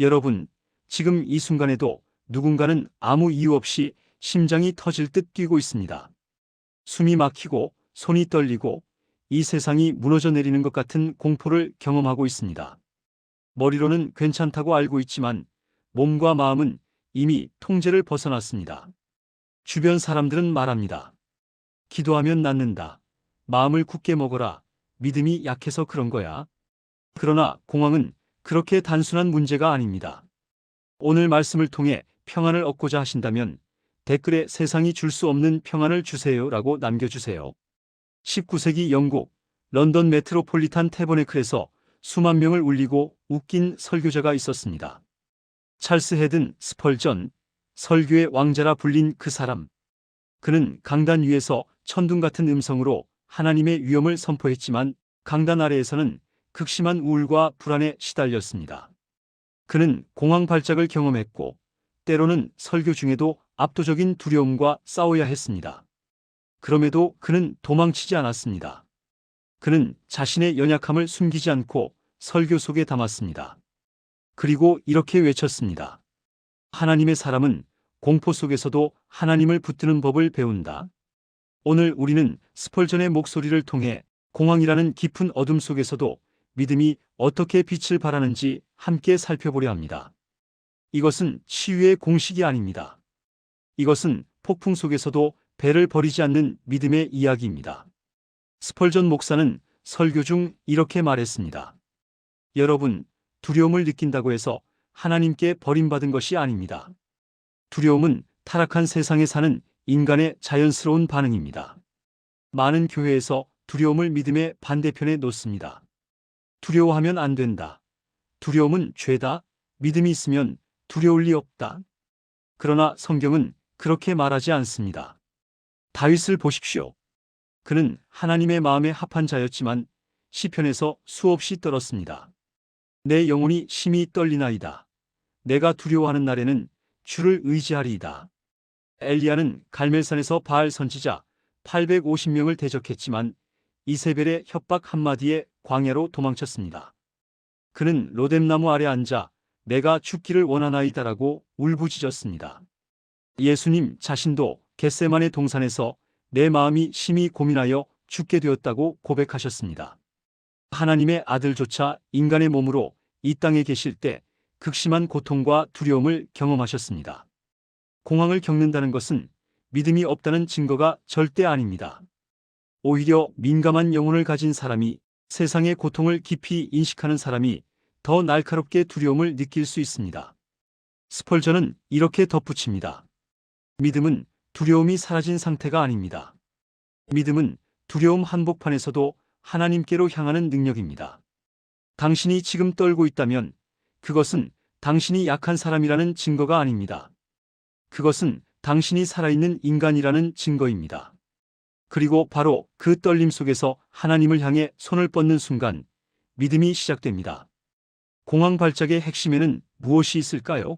여러분, 지금 이 순간에도 누군가는 아무 이유 없이 심장이 터질 듯 뛰고 있습니다. 숨이 막히고 손이 떨리고 이 세상이 무너져 내리는 것 같은 공포를 경험하고 있습니다. 머리로는 괜찮다고 알고 있지만 몸과 마음은 이미 통제를 벗어났습니다. 주변 사람들은 말합니다. 기도하면 낫는다. 마음을 굳게 먹어라. 믿음이 약해서 그런 거야. 그러나 공황은 그렇게 단순한 문제가 아닙니다. 오늘 말씀을 통해 평안을 얻고자 하신다면 댓글에 세상이 줄 수 없는 평안을 주세요라고 남겨주세요. 19세기 영국 런던 메트로폴리탄 태버네클에서 수만 명을 울리고 웃긴 설교자가 있었습니다. 찰스 헤든 스펄전, 설교의 왕자라 불린 그 사람. 그는 강단 위에서 천둥 같은 음성으로 하나님의 위엄을 선포했지만 강단 아래에서는 극심한 우울과 불안에 시달렸습니다. 그는 공황 발작을 경험했고 때로는 설교 중에도 압도적인 두려움과 싸워야 했습니다. 그럼에도 그는 도망치지 않았습니다. 그는 자신의 연약함을 숨기지 않고 설교 속에 담았습니다. 그리고 이렇게 외쳤습니다. 하나님의 사람은 공포 속에서도 하나님을 붙드는 법을 배운다. 오늘 우리는 스펄전의 목소리를 통해 공황이라는 깊은 어둠 속에서도 믿음이 어떻게 빛을 발하는지 함께 살펴보려 합니다. 이것은 치유의 공식이 아닙니다. 이것은 폭풍 속에서도 배를 버리지 않는 믿음의 이야기입니다. 스펄전 목사는 설교 중 이렇게 말했습니다. 여러분, 두려움을 느낀다고 해서 하나님께 버림받은 것이 아닙니다. 두려움은 타락한 세상에 사는 인간의 자연스러운 반응입니다. 많은 교회에서 두려움을 믿음의 반대편에 놓습니다. 두려워하면 안 된다. 두려움은 죄다. 믿음이 있으면 두려울 리 없다. 그러나 성경은 그렇게 말하지 않습니다. 다윗을 보십시오. 그는 하나님의 마음에 합한 자였지만 시편에서 수없이 떨었습니다. 내 영혼이 심히 떨리나이다. 내가 두려워하는 날에는 주를 의지하리이다. 엘리야는 갈멜산에서 바알 선지자 850명을 대적했지만 이세벨의 협박 한마디에 광야로 도망쳤습니다. 그는 로뎀나무 아래 앉아 내가 죽기를 원하나이다라고 울부짖었습니다. 예수님 자신도 겟세만의 동산에서 내 마음이 심히 고민하여 죽게 되었다고 고백하셨습니다. 하나님의 아들조차 인간의 몸으로 이 땅에 계실 때 극심한 고통과 두려움을 경험하셨습니다. 공황을 겪는다는 것은 믿음이 없다는 증거가 절대 아닙니다. 오히려 민감한 영혼을 가진 사람이 세상의 고통을 깊이 인식하는 사람이 더 날카롭게 두려움을 느낄 수 있습니다. 스펄전은 이렇게 덧붙입니다. 믿음은 두려움이 사라진 상태가 아닙니다. 믿음은 두려움 한복판에서도 하나님께로 향하는 능력입니다. 당신이 지금 떨고 있다면 그것은 당신이 약한 사람이라는 증거가 아닙니다. 그것은 당신이 살아있는 인간이라는 증거입니다. 그리고 바로 그 떨림 속에서 하나님을 향해 손을 뻗는 순간 믿음이 시작됩니다. 공황 발작의 핵심에는 무엇이 있을까요?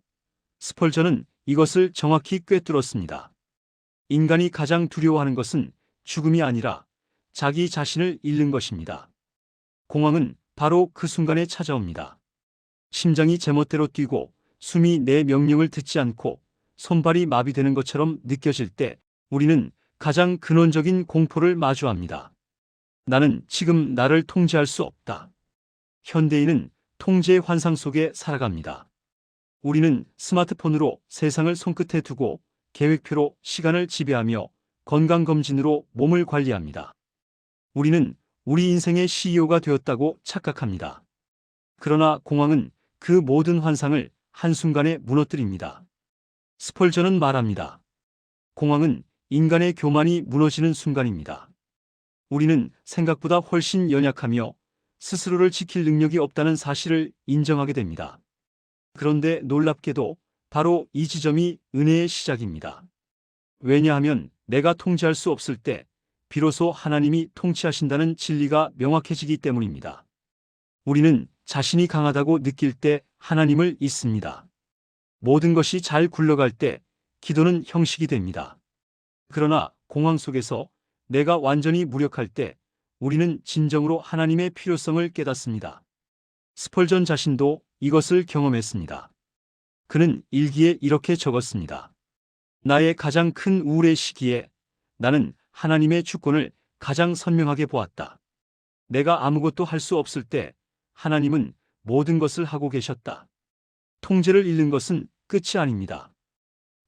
스펄전은 이것을 정확히 꿰뚫었습니다. 인간이 가장 두려워하는 것은 죽음이 아니라 자기 자신을 잃는 것입니다. 공황은 바로 그 순간에 찾아옵니다. 심장이 제멋대로 뛰고 숨이 내 명령을 듣지 않고 손발이 마비되는 것처럼 느껴질 때 우리는 가장 근원적인 공포를 마주합니다. 나는 지금 나를 통제할 수 없다. 현대인은 통제의 환상 속에 살아갑니다. 우리는 스마트폰으로 세상을 손끝에 두고 계획표로 시간을 지배하며 건강검진으로 몸을 관리합니다. 우리는 우리 인생의 CEO가 되었다고 착각합니다. 그러나 공황은 그 모든 환상을 한순간에 무너뜨립니다. 스펄전은 말합니다. 공황은 인간의 교만이 무너지는 순간입니다. 우리는 생각보다 훨씬 연약하며 스스로를 지킬 능력이 없다는 사실을 인정하게 됩니다. 그런데 놀랍게도 바로 이 지점이 은혜의 시작입니다. 왜냐하면 내가 통제할 수 없을 때 비로소 하나님이 통치하신다는 진리가 명확해지기 때문입니다. 우리는 자신이 강하다고 느낄 때 하나님을 잊습니다. 모든 것이 잘 굴러갈 때 기도는 형식이 됩니다. 그러나 공황 속에서 내가 완전히 무력할 때 우리는 진정으로 하나님의 필요성을 깨닫습니다. 스펄전 자신도 이것을 경험했습니다. 그는 일기에 이렇게 적었습니다. 나의 가장 큰 우울의 시기에 나는 하나님의 주권을 가장 선명하게 보았다. 내가 아무것도 할 수 없을 때 하나님은 모든 것을 하고 계셨다. 통제를 잃는 것은 끝이 아닙니다.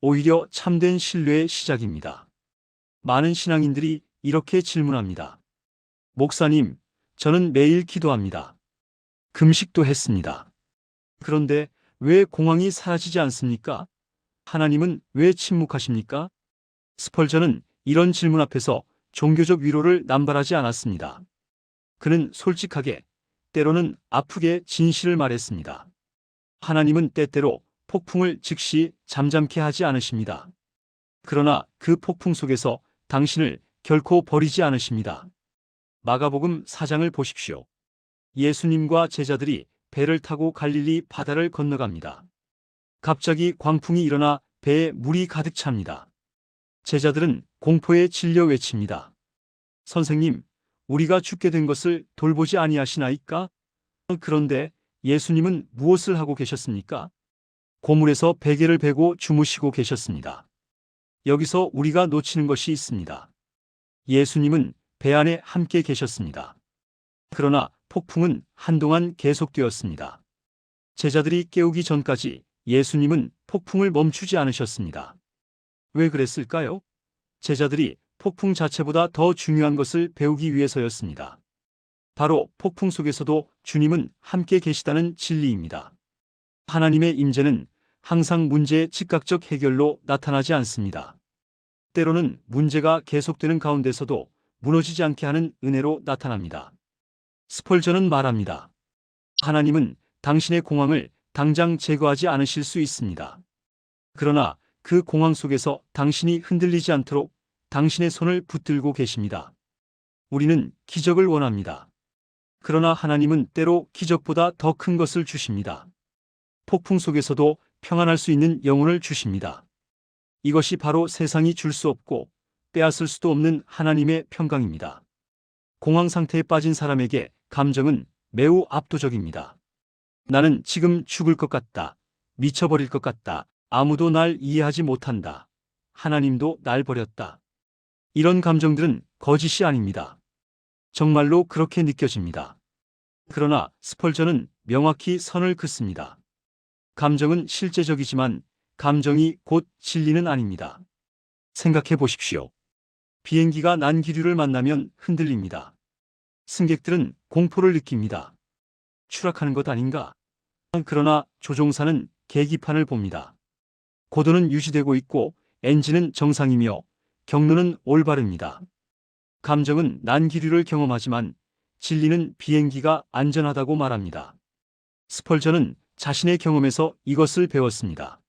오히려 참된 신뢰의 시작입니다. 많은 신앙인들이 이렇게 질문합니다. 목사님, 저는 매일 기도합니다. 금식도 했습니다. 그런데 왜 공황이 사라지지 않습니까? 하나님은 왜 침묵하십니까? 스펄전은 이런 질문 앞에서 종교적 위로를 남발하지 않았습니다. 그는 솔직하게, 때로는 아프게 진실을 말했습니다. 하나님은 때때로 폭풍을 즉시 잠잠케 하지 않으십니다. 그러나 그 폭풍 속에서 당신을 결코 버리지 않으십니다. 마가복음 4장을 보십시오. 예수님과 제자들이 배를 타고 갈릴리 바다를 건너갑니다. 갑자기 광풍이 일어나 배에 물이 가득 찹니다. 제자들은 공포에 질려 외칩니다. 선생님, 우리가 죽게 된 것을 돌보지 아니하시나이까? 그런데 예수님은 무엇을 하고 계셨습니까? 고물에서 베개를 베고 주무시고 계셨습니다. 여기서 우리가 놓치는 것이 있습니다. 예수님은 배 안에 함께 계셨습니다. 그러나 폭풍은 한동안 계속되었습니다. 제자들이 깨우기 전까지 예수님은 폭풍을 멈추지 않으셨습니다. 왜 그랬을까요? 제자들이 폭풍 자체보다 더 중요한 것을 배우기 위해서였습니다. 바로 폭풍 속에서도 주님은 함께 계시다는 진리입니다. 하나님의 임재는 항상 문제의 즉각적 해결로 나타나지 않습니다. 때로는 문제가 계속되는 가운데서도 무너지지 않게 하는 은혜로 나타납니다. 스펄전은 말합니다. 하나님은 당신의 공황을 당장 제거하지 않으실 수 있습니다. 그러나 그 공황 속에서 당신이 흔들리지 않도록 당신의 손을 붙들고 계십니다. 우리는 기적을 원합니다. 그러나 하나님은 때로 기적보다 더 큰 것을 주십니다. 폭풍 속에서도 평안할 수 있는 영혼을 주십니다. 이것이 바로 세상이 줄 수 없고 빼앗을 수도 없는 하나님의 평강입니다. 공황 상태에 빠진 사람에게 감정은 매우 압도적입니다. 나는 지금 죽을 것 같다. 미쳐버릴 것 같다. 아무도 날 이해하지 못한다. 하나님도 날 버렸다. 이런 감정들은 거짓이 아닙니다. 정말로 그렇게 느껴집니다. 그러나 스펄전은 명확히 선을 긋습니다. 감정은 실제적이지만 감정이 곧 진리는 아닙니다. 생각해 보십시오. 비행기가 난기류를 만나면 흔들립니다. 승객들은 공포를 느낍니다. 추락하는 것 아닌가? 그러나 조종사는 계기판을 봅니다. 고도는 유지되고 있고 엔진은 정상이며 경로는 올바릅니다. 감정은 난기류를 경험하지만 진리는 비행기가 안전하다고 말합니다. 스펄전은 자신의 경험에서 이것을 배웠습니다.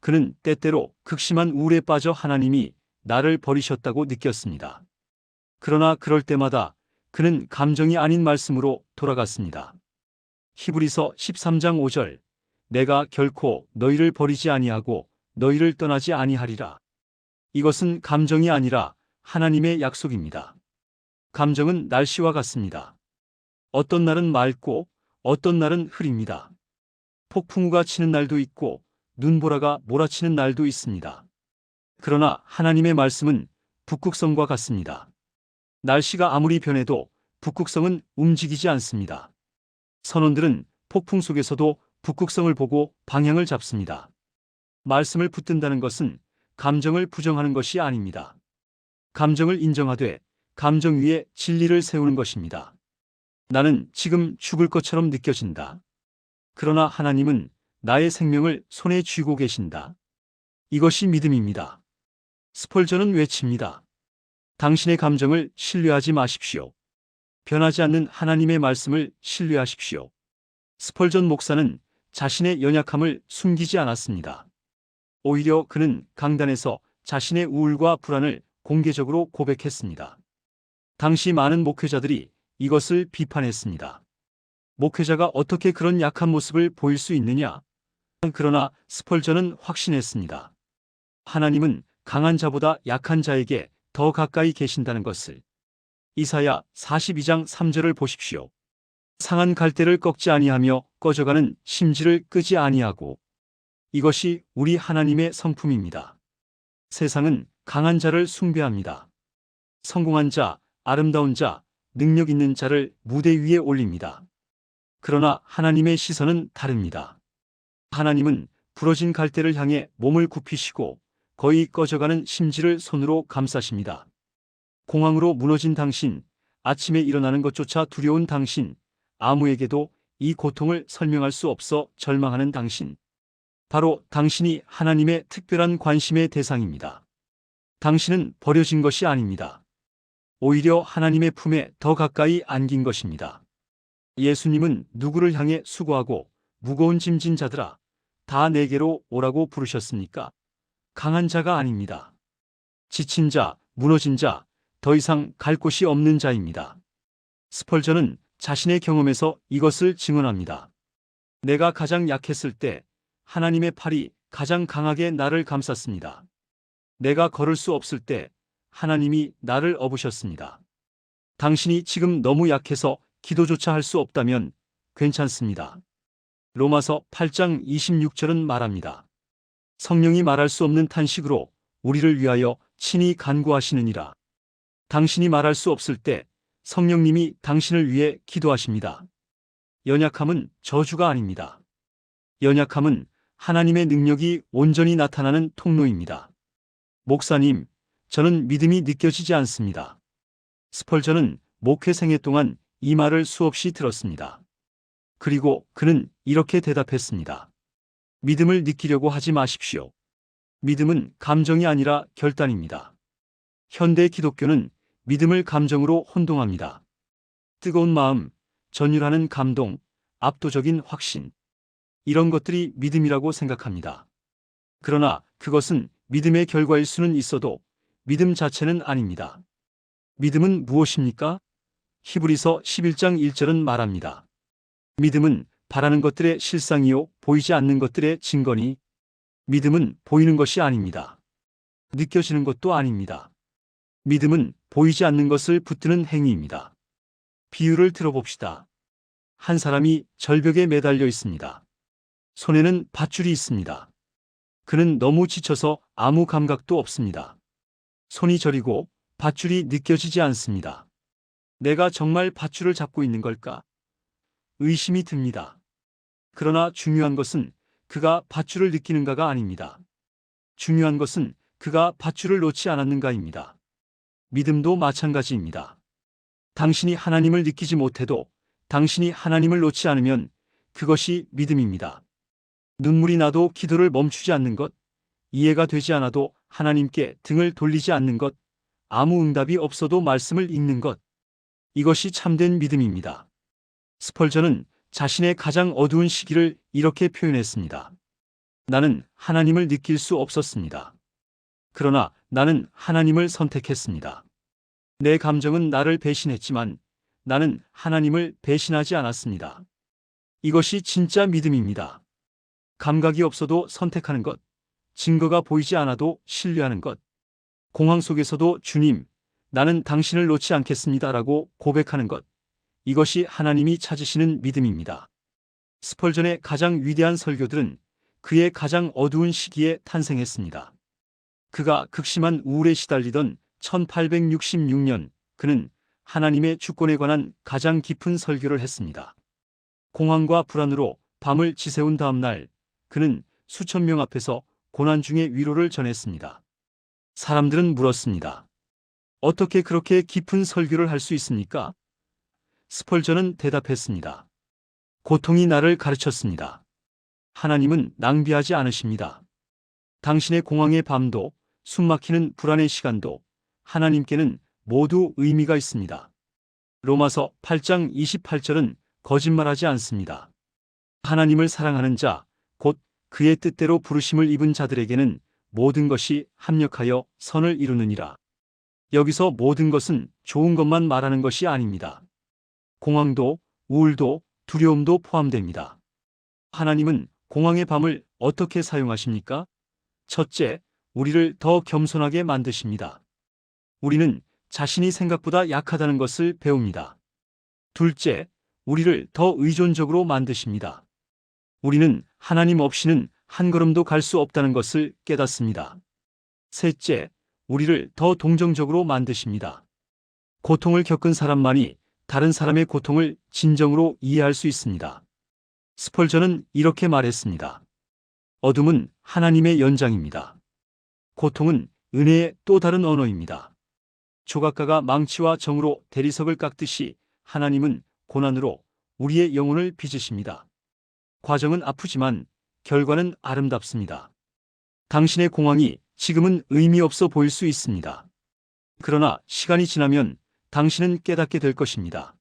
그는 때때로 극심한 우울에 빠져 하나님이 나를 버리셨다고 느꼈습니다. 그러나 그럴 때마다 그는 감정이 아닌 말씀으로 돌아갔습니다. 히브리서 13장 5절 내가 결코 너희를 버리지 아니하고 너희를 떠나지 아니하리라. 이것은 감정이 아니라 하나님의 약속입니다. 감정은 날씨와 같습니다. 어떤 날은 맑고 어떤 날은 흐립니다. 폭풍우가 치는 날도 있고 눈보라가 몰아치는 날도 있습니다. 그러나 하나님의 말씀은 북극성과 같습니다. 날씨가 아무리 변해도 북극성은 움직이지 않습니다. 선원들은 폭풍 속에서도 북극성을 보고 방향을 잡습니다. 말씀을 붙든다는 것은 감정을 부정하는 것이 아닙니다. 감정을 인정하되 감정 위에 진리를 세우는 것입니다. 나는 지금 죽을 것처럼 느껴진다. 그러나 하나님은 나의 생명을 손에 쥐고 계신다. 이것이 믿음입니다. 스펄전은 외칩니다. 당신의 감정을 신뢰하지 마십시오. 변하지 않는 하나님의 말씀을 신뢰하십시오. 스펄전 목사는 자신의 연약함을 숨기지 않았습니다. 오히려 그는 강단에서 자신의 우울과 불안을 공개적으로 고백했습니다. 당시 많은 목회자들이 이것을 비판했습니다. 목회자가 어떻게 그런 약한 모습을 보일 수 있느냐? 그러나 스펄전은 확신했습니다. 하나님은 강한 자보다 약한 자에게 더 가까이 계신다는 것을. 이사야 42장 3절을 보십시오. 상한 갈대를 꺾지 아니하며 꺼져가는 심지를 끄지 아니하고 이것이 우리 하나님의 성품입니다. 세상은 강한 자를 숭배합니다. 성공한 자, 아름다운 자, 능력 있는 자를 무대 위에 올립니다. 그러나 하나님의 시선은 다릅니다. 하나님은 부러진 갈대를 향해 몸을 굽히시고 거의 꺼져가는 심지를 손으로 감싸십니다. 공황으로 무너진 당신, 아침에 일어나는 것조차 두려운 당신, 아무에게도 이 고통을 설명할 수 없어 절망하는 당신. 바로 당신이 하나님의 특별한 관심의 대상입니다. 당신은 버려진 것이 아닙니다. 오히려 하나님의 품에 더 가까이 안긴 것입니다. 예수님은 누구를 향해 수고하고 무거운 짐진 자들아, 다 내게로 오라고 부르셨습니까? 강한 자가 아닙니다. 지친 자, 무너진 자, 더 이상 갈 곳이 없는 자입니다. 스펄전은 자신의 경험에서 이것을 증언합니다. 내가 가장 약했을 때 하나님의 팔이 가장 강하게 나를 감쌌습니다. 내가 걸을 수 없을 때 하나님이 나를 업으셨습니다. 당신이 지금 너무 약해서 기도조차 할 수 없다면 괜찮습니다. 로마서 8장 26절은 말합니다. 성령이 말할 수 없는 탄식으로 우리를 위하여 친히 간구하시느니라. 당신이 말할 수 없을 때 성령님이 당신을 위해 기도하십니다. 연약함은 저주가 아닙니다. 연약함은 하나님의 능력이 온전히 나타나는 통로입니다. 목사님, 저는 믿음이 느껴지지 않습니다. 스펄전은 목회 생애 동안 이 말을 수없이 들었습니다. 그리고 그는 이렇게 대답했습니다. 믿음을 느끼려고 하지 마십시오. 믿음은 감정이 아니라 결단입니다. 현대 기독교는 믿음을 감정으로 혼동합니다. 뜨거운 마음, 전율하는 감동, 압도적인 확신. 이런 것들이 믿음이라고 생각합니다. 그러나 그것은 믿음의 결과일 수는 있어도 믿음 자체는 아닙니다. 믿음은 무엇입니까? 히브리서 11장 1절은 말합니다. 믿음은 바라는 것들의 실상이요 보이지 않는 것들의 증거니 믿음은 보이는 것이 아닙니다. 느껴지는 것도 아닙니다. 믿음은 보이지 않는 것을 붙드는 행위입니다. 비유를 들어봅시다. 한 사람이 절벽에 매달려 있습니다. 손에는 밧줄이 있습니다. 그는 너무 지쳐서 아무 감각도 없습니다. 손이 저리고 밧줄이 느껴지지 않습니다. 내가 정말 밧줄을 잡고 있는 걸까? 의심이 듭니다. 그러나 중요한 것은 그가 밧줄을 느끼는가가 아닙니다. 중요한 것은 그가 밧줄을 놓지 않았는가입니다. 믿음도 마찬가지입니다. 당신이 하나님을 느끼지 못해도 당신이 하나님을 놓지 않으면 그것이 믿음입니다. 눈물이 나도 기도를 멈추지 않는 것, 이해가 되지 않아도 하나님께 등을 돌리지 않는 것, 아무 응답이 없어도 말씀을 읽는 것, 이것이 참된 믿음입니다. 스펄전은 자신의 가장 어두운 시기를 이렇게 표현했습니다. 나는 하나님을 느낄 수 없었습니다. 그러나 나는 하나님을 선택했습니다. 내 감정은 나를 배신했지만 나는 하나님을 배신하지 않았습니다. 이것이 진짜 믿음입니다. 감각이 없어도 선택하는 것, 증거가 보이지 않아도 신뢰하는 것, 공황 속에서도 주님, 나는 당신을 놓지 않겠습니다라고 고백하는 것, 이것이 하나님이 찾으시는 믿음입니다. 스펄전의 가장 위대한 설교들은 그의 가장 어두운 시기에 탄생했습니다. 그가 극심한 우울에 시달리던 1866년 그는 하나님의 주권에 관한 가장 깊은 설교를 했습니다. 공황과 불안으로 밤을 지새운 다음 날 그는 수천 명 앞에서 고난 중에 위로를 전했습니다. 사람들은 물었습니다. 어떻게 그렇게 깊은 설교를 할 수 있습니까? 스펄전은 대답했습니다. 고통이 나를 가르쳤습니다. 하나님은 낭비하지 않으십니다. 당신의 공황의 밤도 숨막히는 불안의 시간도 하나님께는 모두 의미가 있습니다. 로마서 8장 28절은 거짓말하지 않습니다. 하나님을 사랑하는 자, 곧 그의 뜻대로 부르심을 입은 자들에게는 모든 것이 합력하여 선을 이루느니라. 여기서 모든 것은 좋은 것만 말하는 것이 아닙니다. 공황도, 우울도, 두려움도 포함됩니다. 하나님은 공황의 밤을 어떻게 사용하십니까? 첫째, 우리를 더 겸손하게 만드십니다. 우리는 자신이 생각보다 약하다는 것을 배웁니다. 둘째, 우리를 더 의존적으로 만드십니다. 우리는 하나님 없이는 한 걸음도 갈 수 없다는 것을 깨닫습니다. 셋째, 우리를 더 동정적으로 만드십니다. 고통을 겪은 사람만이 다른 사람의 고통을 진정으로 이해할 수 있습니다. 스펄전은 이렇게 말했습니다. 어둠은 하나님의 연장입니다. 고통은 은혜의 또 다른 언어입니다. 조각가가 망치와 정으로 대리석을 깎듯이 하나님은 고난으로 우리의 영혼을 빚으십니다. 과정은 아프지만 결과는 아름답습니다. 당신의 공황이 지금은 의미 없어 보일 수 있습니다. 그러나 시간이 지나면 당신은 깨닫게 될 것입니다.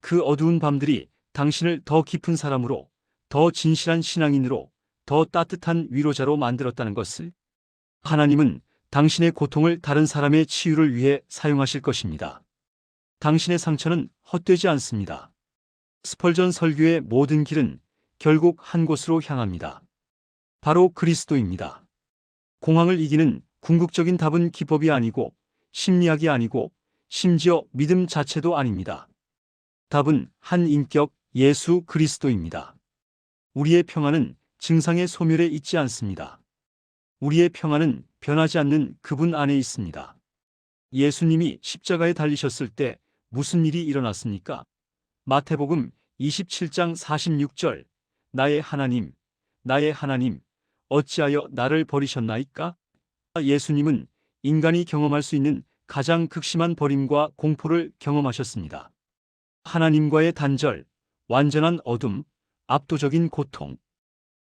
그 어두운 밤들이 당신을 더 깊은 사람으로, 더 진실한 신앙인으로, 더 따뜻한 위로자로 만들었다는 것을 하나님은 당신의 고통을 다른 사람의 치유를 위해 사용하실 것입니다. 당신의 상처는 헛되지 않습니다. 스펄전 설교의 모든 길은 결국 한 곳으로 향합니다. 바로 그리스도입니다. 공황을 이기는 궁극적인 답은 기법이 아니고 심리학이 아니고 심지어 믿음 자체도 아닙니다. 답은 한 인격 예수 그리스도입니다. 우리의 평안은 증상의 소멸에 있지 않습니다. 우리의 평안은 변하지 않는 그분 안에 있습니다. 예수님이 십자가에 달리셨을 때 무슨 일이 일어났습니까? 마태복음 27장 46절 나의 하나님, 나의 하나님, 어찌하여 나를 버리셨나이까? 예수님은 인간이 경험할 수 있는 가장 극심한 버림과 공포를 경험하셨습니다. 하나님과의 단절, 완전한 어둠, 압도적인 고통.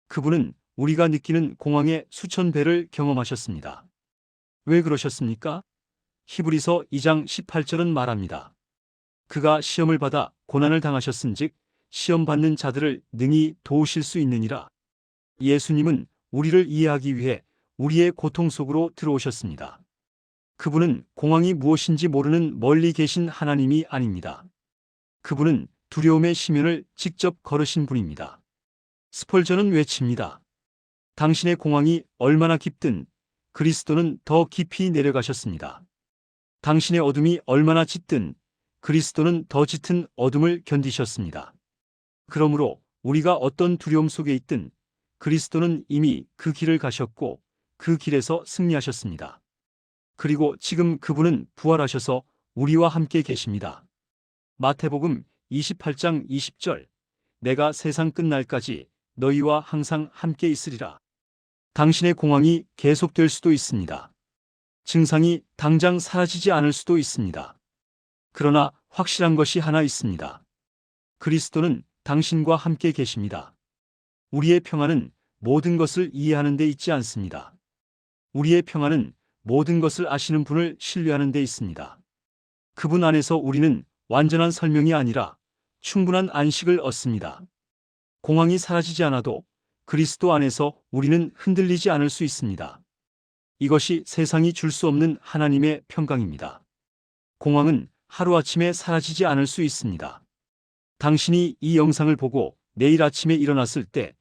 그분은 우리가 느끼는 공황의 수천 배를 경험하셨습니다. 왜 그러셨습니까? 히브리서 2장 18절은 말합니다. 그가 시험을 받아 고난을 당하셨은즉 시험 받는 자들을 능히 도우실 수 있느니라. 예수님은 우리를 이해하기 위해 우리의 고통 속으로 들어오셨습니다. 그분은 공황이 무엇인지 모르는 멀리 계신 하나님이 아닙니다. 그분은 두려움의 심연을 직접 걸으신 분입니다. 스펄전은 외칩니다. 당신의 공황이 얼마나 깊든 그리스도는 더 깊이 내려가셨습니다. 당신의 어둠이 얼마나 짙든 그리스도는 더 짙은 어둠을 견디셨습니다. 그러므로 우리가 어떤 두려움 속에 있든 그리스도는 이미 그 길을 가셨고 그 길에서 승리하셨습니다. 그리고 지금 그분은 부활하셔서 우리와 함께 계십니다. 마태복음 28장 20절 내가 세상 끝날까지 너희와 항상 함께 있으리라. 당신의 공황이 계속될 수도 있습니다. 증상이 당장 사라지지 않을 수도 있습니다. 그러나 확실한 것이 하나 있습니다. 그리스도는 당신과 함께 계십니다. 우리의 평안은 모든 것을 이해하는 데 있지 않습니다. 우리의 평안은 모든 것을 아시는 분을 신뢰하는 데 있습니다. 그분 안에서 우리는 완전한 설명이 아니라 충분한 안식을 얻습니다. 공황이 사라지지 않아도 그리스도 안에서 우리는 흔들리지 않을 수 있습니다. 이것이 세상이 줄 수 없는 하나님의 평강입니다. 공황은 하루아침에 사라지지 않을 수 있습니다. 당신이 이 영상을 보고 내일 아침에 일어났을 때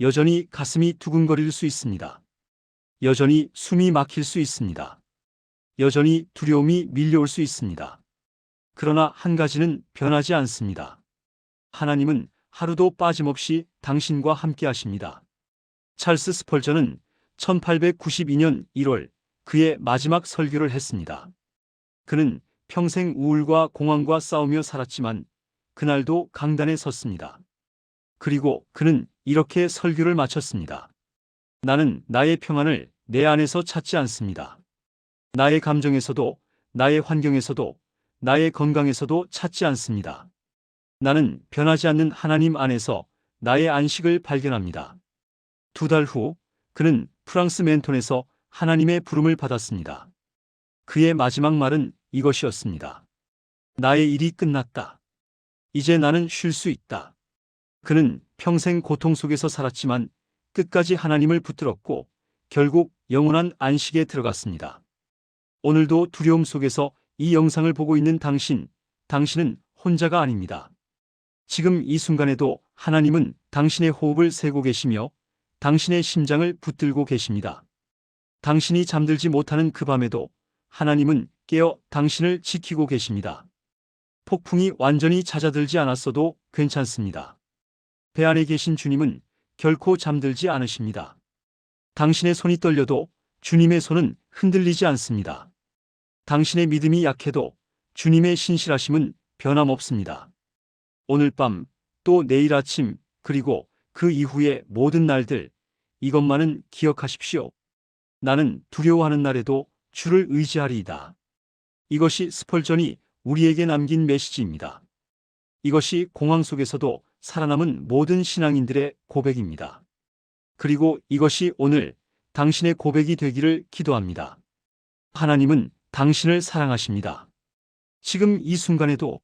여전히 가슴이 두근거릴 수 있습니다. 여전히 숨이 막힐 수 있습니다. 여전히 두려움이 밀려올 수 있습니다. 그러나 한 가지는 변하지 않습니다. 하나님은 하루도 빠짐없이 당신과 함께 하십니다. 찰스 스펄전은 1892년 1월 그의 마지막 설교를 했습니다. 그는 평생 우울과 공황과 싸우며 살았지만 그날도 강단에 섰습니다. 그리고 그는 이렇게 설교를 마쳤습니다. 나는 나의 평안을 내 안에서 찾지 않습니다. 나의 감정에서도, 나의 환경에서도, 나의 건강에서도 찾지 않습니다. 나는 변하지 않는 하나님 안에서 나의 안식을 발견합니다. 두 달 후, 그는 프랑스 멘톤에서 하나님의 부름을 받았습니다. 그의 마지막 말은 이것이었습니다. 나의 일이 끝났다. 이제 나는 쉴 수 있다. 그는 평생 고통 속에서 살았지만 끝까지 하나님을 붙들었고 결국 영원한 안식에 들어갔습니다. 오늘도 두려움 속에서 이 영상을 보고 있는 당신, 당신은 혼자가 아닙니다. 지금 이 순간에도 하나님은 당신의 호흡을 세고 계시며 당신의 심장을 붙들고 계십니다. 당신이 잠들지 못하는 그 밤에도 하나님은 깨어 당신을 지키고 계십니다. 폭풍이 완전히 잦아들지 않았어도 괜찮습니다. 배 안에 계신 주님은 결코 잠들지 않으십니다. 당신의 손이 떨려도 주님의 손은 흔들리지 않습니다. 당신의 믿음이 약해도 주님의 신실하심은 변함없습니다. 오늘 밤, 또 내일 아침, 그리고 그 이후의 모든 날들, 이것만은 기억하십시오. 나는 두려워하는 날에도 주를 의지하리이다. 이것이 스펄전이 우리에게 남긴 메시지입니다. 이것이 공황 속에서도 살아남은 모든 신앙인들의 고백입니다. 그리고 이것이 오늘 당신의 고백이 되기를 기도합니다. 하나님은 당신을 사랑하십니다. 지금 이 순간에도